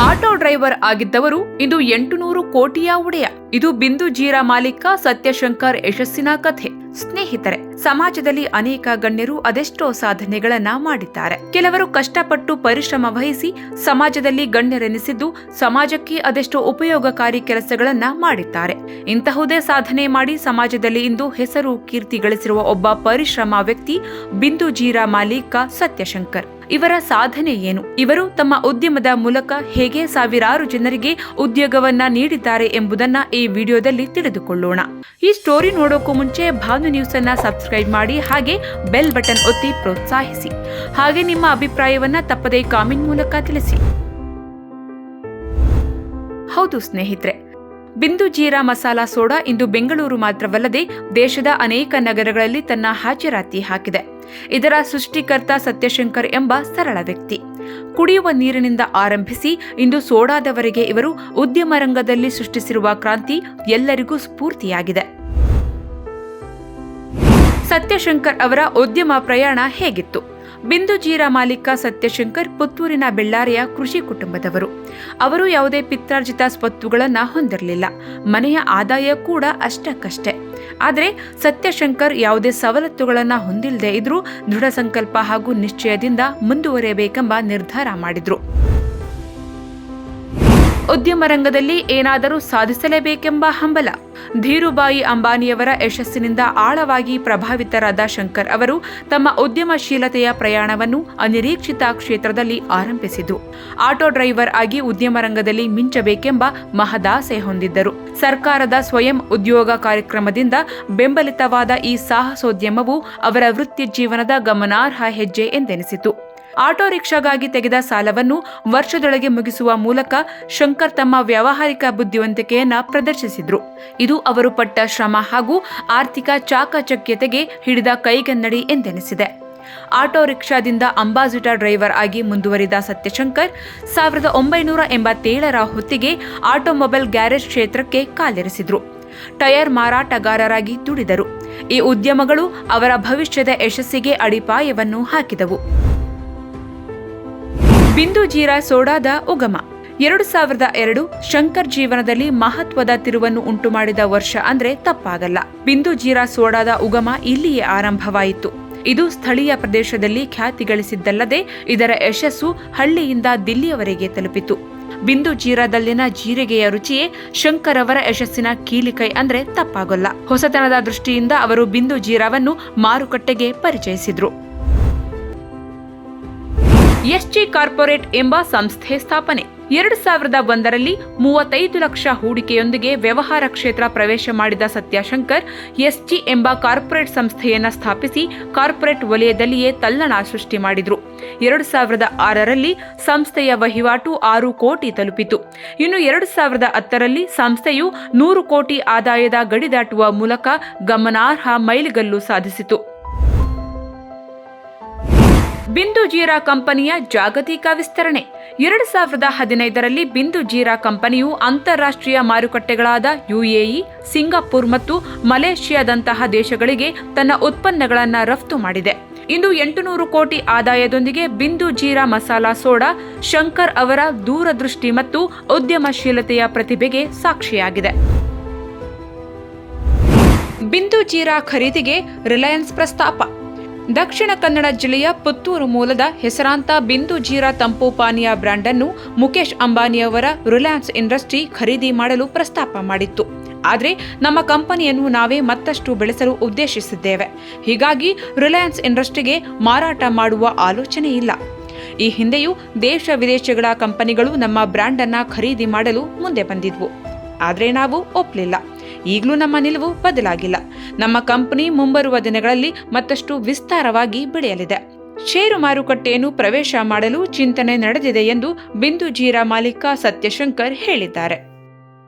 Auto driver ಆಗಿದ್ದವರು ಇದು ಎಂಟುನೂರು ಕೋಟಿಯ ಉಡೆಯ. ಇದು ಬಿಂದು ಜೀರಾ ಮಾಲೀಕ ಸತ್ಯಶಂಕರ್ ಯಶಸ್ಸಿನ ಕಥೆ. ಸ್ನೇಹಿತರೆ, ಸಮಾಜದಲ್ಲಿ ಅನೇಕ ಗಣ್ಯರು ಅದೆಷ್ಟೋ ಸಾಧನೆಗಳನ್ನ ಮಾಡಿದ್ದಾರೆ. ಕೆಲವರು ಕಷ್ಟಪಟ್ಟು ಪರಿಶ್ರಮ ವಹಿಸಿ ಸಮಾಜದಲ್ಲಿ ಗಣ್ಯರೆನಿಸಿದ್ದು ಸಮಾಜಕ್ಕೆ ಅದೆಷ್ಟೋ ಉಪಯೋಗಕಾರಿ ಕೆಲಸಗಳನ್ನ ಮಾಡಿದ್ದಾರೆ. ಇಂತಹುದೇ ಸಾಧನೆ ಮಾಡಿ ಸಮಾಜದಲ್ಲಿ ಇಂದು ಹೆಸರು ಕೀರ್ತಿ ಗಳಿಸಿರುವ ಒಬ್ಬ ಪರಿಶ್ರಮ ವ್ಯಕ್ತಿ ಬಿಂದು ಜೀರಾ ಮಾಲೀಕ ಸತ್ಯಶಂಕರ್. ಇವರ ಸಾಧನೆ ಏನು? ಇವರು ತಮ್ಮ ಉದ್ಯಮದ ಮೂಲಕ ಹೇಗೆ ಸಾವಿರಾರು ಜನರಿಗೆ ಉದ್ಯೋಗವನ್ನ ನೀಡಿದ್ದಾರೆ ಎಂಬುದನ್ನ ಈ ವಿಡಿಯೋದಲ್ಲಿ ತಿಳಿದುಕೊಳ್ಳೋಣ. ಈ ಸ್ಟೋರಿ ನೋಡೋಕ್ಕೂ ಮುಂಚೆ ಭಾನು ನ್ಯೂಸ್ ಅನ್ನ ಸಬ್ಸ್ಕ್ರೈಬ್ ಮಾಡಿ, ಹಾಗೆ ಬೆಲ್ ಬಟನ್ ಒತ್ತಿ ಪ್ರೋತ್ಸಾಹಿಸಿ. ಹಾಗೆ ನಿಮ್ಮ ಅಭಿಪ್ರಾಯವನ್ನ ತಪ್ಪದೇ ಕಾಮೆಂಟ್ ಮೂಲಕ ತಿಳಿಸಿ. ಹೌದು ಸ್ನೇಹಿತರೆ, ಬಿಂದು ಜೀರಾ ಮಸಾಲಾ ಸೋಡಾ ಇಂದು ಬೆಂಗಳೂರು ಮಾತ್ರವಲ್ಲದೆ ದೇಶದ ಅನೇಕ ನಗರಗಳಲ್ಲಿ ತನ್ನ ಹಾಜರಾತಿ ಹಾಕಿದೆ. ಇದರ ಸೃಷ್ಟಿಕರ್ತ ಸತ್ಯಶಂಕರ್ ಎಂಬ ಸರಳ ವ್ಯಕ್ತಿ. ಕುಡಿಯುವ ನೀರಿನಿಂದ ಆರಂಭಿಸಿ, ಇಂದು ಸೋಡಾದವರೆಗೆ ಇವರು ಉದ್ಯಮ ರಂಗದಲ್ಲಿ ಸೃಷ್ಟಿಸಿರುವ ಕ್ರಾಂತಿ ಎಲ್ಲರಿಗೂ ಸ್ಫೂರ್ತಿಯಾಗಿದೆ. ಸತ್ಯಶಂಕರ್ ಅವರ ಉದ್ಯಮ ಪ್ರಯಾಣ ಹೇಗಿತ್ತು? ಬಿಂದು ಜೀರಾ ಮಾಲೀಕ ಸತ್ಯಶಂಕರ್ ಪುತ್ತೂರಿನ ಬೆಳ್ಳಾರಿಯ ಕೃಷಿ ಕುಟುಂಬದವರು. ಅವರು ಯಾವುದೇ ಪಿತ್ರಾರ್ಜಿತ ಸ್ವತ್ತುಗಳನ್ನು ಹೊಂದಿರಲಿಲ್ಲ. ಮನೆಯ ಆದಾಯ ಕೂಡ ಅಷ್ಟಕ್ಕಷ್ಟೇ. ಆದರೆ ಸತ್ಯಶಂಕರ್ ಯಾವುದೇ ಸವಲತ್ತುಗಳನ್ನು ಹೊಂದಿಲ್ಲದೆ ಇದ್ರೂ ದೃಢ ಸಂಕಲ್ಪ ಹಾಗೂ ನಿಶ್ಚಯದಿಂದ ಮುಂದುವರಿಯಬೇಕೆಂಬ ನಿರ್ಧಾರ ಮಾಡಿದ್ರು. ಉದ್ಯಮ ರಂಗದಲ್ಲಿ ಏನಾದರೂ ಸಾಧಿಸಲೇಬೇಕೆಂಬ ಹಂಬಲ. ಧೀರುಬಾಯಿ ಅಂಬಾನಿಯವರ ಯಶಸ್ಸಿನಿಂದ ಆಳವಾಗಿ ಪ್ರಭಾವಿತರಾದ ಶಂಕರ್ ಅವರು ತಮ್ಮ ಉದ್ಯಮಶೀಲತೆಯ ಪ್ರಯಾಣವನ್ನು ಅನಿರೀಕ್ಷಿತ ಕ್ಷೇತ್ರದಲ್ಲಿ ಆರಂಭಿಸಿದ್ದು. ಆಟೋ ಡ್ರೈವರ್ ಆಗಿ ಉದ್ಯಮ ರಂಗದಲ್ಲಿ ಮಿಂಚಬೇಕೆಂಬ ಮಹದಾಸೆ ಹೊಂದಿದ್ದರು. ಸರ್ಕಾರದ ಸ್ವಯಂ ಉದ್ಯೋಗ ಕಾರ್ಯಕ್ರಮದಿಂದ ಬೆಂಬಲಿತವಾದ ಈ ಸಾಹಸೋದ್ಯಮವು ಅವರ ವೃತ್ತಿ ಜೀವನದ ಗಮನಾರ್ಹ ಹೆಜ್ಜೆ ಎಂದೆನಿಸಿತು. ಆಟೋ ರಿಕ್ಷಾಗಾಗಿ ತೆಗೆದ ಸಾಲವನ್ನು ವರ್ಷದೊಳಗೆ ಮುಗಿಸುವ ಮೂಲಕ ಶಂಕರ್ ತಮ್ಮ ವ್ಯಾವಹಾರಿಕ ಬುದ್ಧಿವಂತಿಕೆಯನ್ನು ಪ್ರದರ್ಶಿಸಿದ್ರು. ಇದು ಅವರು ಪಟ್ಟ ಶ್ರಮ ಹಾಗೂ ಆರ್ಥಿಕ ಚಾಕಚಕ್ಯತೆಗೆ ಹಿಡಿದ ಕೈಗನ್ನಡಿ ಎಂದೆನಿಸಿದೆ. ಆಟೋ ರಿಕ್ಷಾದಿಂದ ಅಂಬಾಸಿಡರ್ ಡ್ರೈವರ್ ಆಗಿ ಮುಂದುವರಿದ ಸತ್ಯಶಂಕರ್, ಸಾವಿರದ ಒಂಬೈನೂರ ಎಂಬತ್ತೇಳರ ಹೊತ್ತಿಗೆ ಆಟೋಮೊಬೈಲ್ ಗ್ಯಾರೇಜ್ ಕ್ಷೇತ್ರಕ್ಕೆ ಕಾಲಿರಿಸಿದ್ರು. ಟೈರ್ ಮಾರಾಟಗಾರರಾಗಿ ದುಡಿದರು. ಈ ಉದ್ಯಮಗಳು ಅವರ ಭವಿಷ್ಯದ ಯಶಸ್ಸಿಗೆ ಅಡಿಪಾಯವನ್ನು ಹಾಕಿದವು. ಬಿಂದು ಜೀರಾ ಸೋಡಾದ ಉಗಮ. ಎರಡು ಸಾವಿರದ ಎರಡು ಶಂಕರ್ ಜೀವನದಲ್ಲಿ ಮಹತ್ವದ ತಿರುವನ್ನು ಉಂಟು ಮಾಡಿದ ವರ್ಷ ಅಂದ್ರೆ ತಪ್ಪಾಗಲ್ಲ. ಬಿಂದು ಜೀರಾ ಸೋಡಾದ ಉಗಮ ಇಲ್ಲಿಯೇ ಆರಂಭವಾಯಿತು. ಇದು ಸ್ಥಳೀಯ ಪ್ರದೇಶದಲ್ಲಿ ಖ್ಯಾತಿ ಗಳಿಸಿದ್ದಲ್ಲದೆ ಇದರ ಯಶಸ್ಸು ಹಳ್ಳಿಯಿಂದ ದಿಲ್ಲಿಯವರೆಗೆ ತಲುಪಿತು. ಬಿಂದು ಜೀರಾದಲ್ಲಿನ ಜೀರಿಗೆಯ ರುಚಿಯೇ ಶಂಕರ್ ಅವರ ಯಶಸ್ಸಿನ ಕೀಲಿಕೈ ಅಂದ್ರೆ ತಪ್ಪಾಗಲ್ಲ. ಹೊಸತನದ ದೃಷ್ಟಿಯಿಂದ ಅವರು ಬಿಂದು ಜೀರಾವನ್ನು ಮಾರುಕಟ್ಟೆಗೆ ಪರಿಚಯಿಸಿದ್ರು. ಎಸ್ಜಿ ಕಾರ್ಪೊರೇಟ್ ಎಂಬ ಸಂಸ್ಥೆ ಸ್ಥಾಪನೆ. ಎರಡು ಸಾವಿರದ ಒಂದರಲ್ಲಿ ಮೂವತ್ತೈದು ಲಕ್ಷ ಹೂಡಿಕೆಯೊಂದಿಗೆ ವ್ಯವಹಾರ ಕ್ಷೇತ್ರ ಪ್ರವೇಶ ಮಾಡಿದ ಸತ್ಯಶಂಕರ್, ಎಸ್ಜಿ ಎಂಬ ಕಾರ್ಪೊರೇಟ್ ಸಂಸ್ಥೆಯನ್ನ ಸ್ಥಾಪಿಸಿ ಕಾರ್ಪೊರೇಟ್ ವಲಯದಲ್ಲಿಯೇ ತಲ್ಲಣ ಸೃಷ್ಟಿ ಮಾಡಿದ್ರು. ಎರಡು ಸಾವಿರದ ಆರರಲ್ಲಿ ಸಂಸ್ಥೆಯ ವಹಿವಾಟು ಆರು ಕೋಟಿ ತಲುಪಿತು. ಇನ್ನು ಎರಡು ಸಾವಿರದ ಹತ್ತರಲ್ಲಿ ಸಂಸ್ಥೆಯು ನೂರು ಕೋಟಿ ಆದಾಯದ ಗಡಿದಾಟುವ ಮೂಲಕ ಗಮನಾರ್ಹ ಮೈಲಿಗಲ್ಲು ಸಾಧಿಸಿತು. ಬಿಂದು ಜೀರಾ ಕಂಪನಿಯ ಜಾಗತಿಕ ವಿಸ್ತರಣೆ. ಎರಡು ಸಾವಿರದ ಹದಿನೈದರಲ್ಲಿ ಬಿಂದು ಜೀರಾ ಕಂಪನಿಯು ಅಂತಾರಾಷ್ಟ್ರೀಯ ಮಾರುಕಟ್ಟೆಗಳಾದ ಯುಎಇ, ಸಿಂಗಾಪುರ್ ಮತ್ತು ಮಲೇಷ್ಯಾದಂತಹ ದೇಶಗಳಿಗೆ ತನ್ನ ಉತ್ಪನ್ನಗಳನ್ನು ರಫ್ತು ಮಾಡಿದೆ. ಇಂದು ಎಂಟುನೂರು ಕೋಟಿ ಆದಾಯದೊಂದಿಗೆ ಬಿಂದು ಜೀರಾ ಮಸಾಲಾ ಸೋಡಾ ಶಂಕರ್ ಅವರ ದೂರದೃಷ್ಟಿ ಮತ್ತು ಉದ್ಯಮಶೀಲತೆಯ ಪ್ರತಿಭೆಗೆ ಸಾಕ್ಷಿಯಾಗಿದೆ. ಬಿಂದು ಜೀರಾ ಖರೀದಿಗೆ ರಿಲಯನ್ಸ್ ಪ್ರಸ್ತಾಪ. ದಕ್ಷಿಣ ಕನ್ನಡ ಜಿಲ್ಲೆಯ ಪುತ್ತೂರು ಮೂಲದ ಹೆಸರಾಂತ ಬಿಂದು ಜೀರಾ ತಂಪು ಪಾನೀಯ ಬ್ರ್ಯಾಂಡ್ ಅನ್ನು ಮುಖೇಶ್ ಅಂಬಾನಿಯವರ ರಿಲಯನ್ಸ್ ಇಂಡಸ್ಟ್ರಿ ಖರೀದಿ ಮಾಡಲು ಪ್ರಸ್ತಾಪ ಮಾಡಿತ್ತು. ಆದರೆ ನಮ್ಮ ಕಂಪನಿಯನ್ನು ನಾವೇ ಮತ್ತಷ್ಟು ಬೆಳೆಸಲು ಉದ್ದೇಶಿಸಿದ್ದೇವೆ. ಹೀಗಾಗಿ ರಿಲಯನ್ಸ್ ಇಂಡಸ್ಟ್ರಿಗೆ ಮಾರಾಟ ಮಾಡುವ ಆಲೋಚನೆ ಇಲ್ಲ. ಈ ಹಿಂದೆಯೂ ದೇಶ ವಿದೇಶಗಳ ಕಂಪನಿಗಳು ನಮ್ಮ ಬ್ರ್ಯಾಂಡ್ ಅನ್ನ ಖರೀದಿ ಮಾಡಲು ಮುಂದೆ ಬಂದಿದ್ವು. ಆದರೆ ನಾವು ಒಪ್ಪಲಿಲ್ಲ ಈಗಲೂ ನಮ್ಮ ನಿಲುವು ಬದಲಾಗಿಲ್ಲ. ನಮ್ಮ ಕಂಪನಿ ಮುಂಬರುವ ದಿನಗಳಲ್ಲಿ ಮತ್ತಷ್ಟು ವಿಸ್ತಾರವಾಗಿ ಬೆಳೆಯಲಿದೆ. ಷೇರು ಮಾರುಕಟ್ಟೆಯನ್ನು ಪ್ರವೇಶ ಮಾಡಲು ಚಿಂತನೆ ನಡೆದಿದೆ ಎಂದು ಬಿಂದು ಜೀರಾ ಮಾಲೀಕ ಸತ್ಯಶಂಕರ್ ಹೇಳಿದ್ದಾರೆ.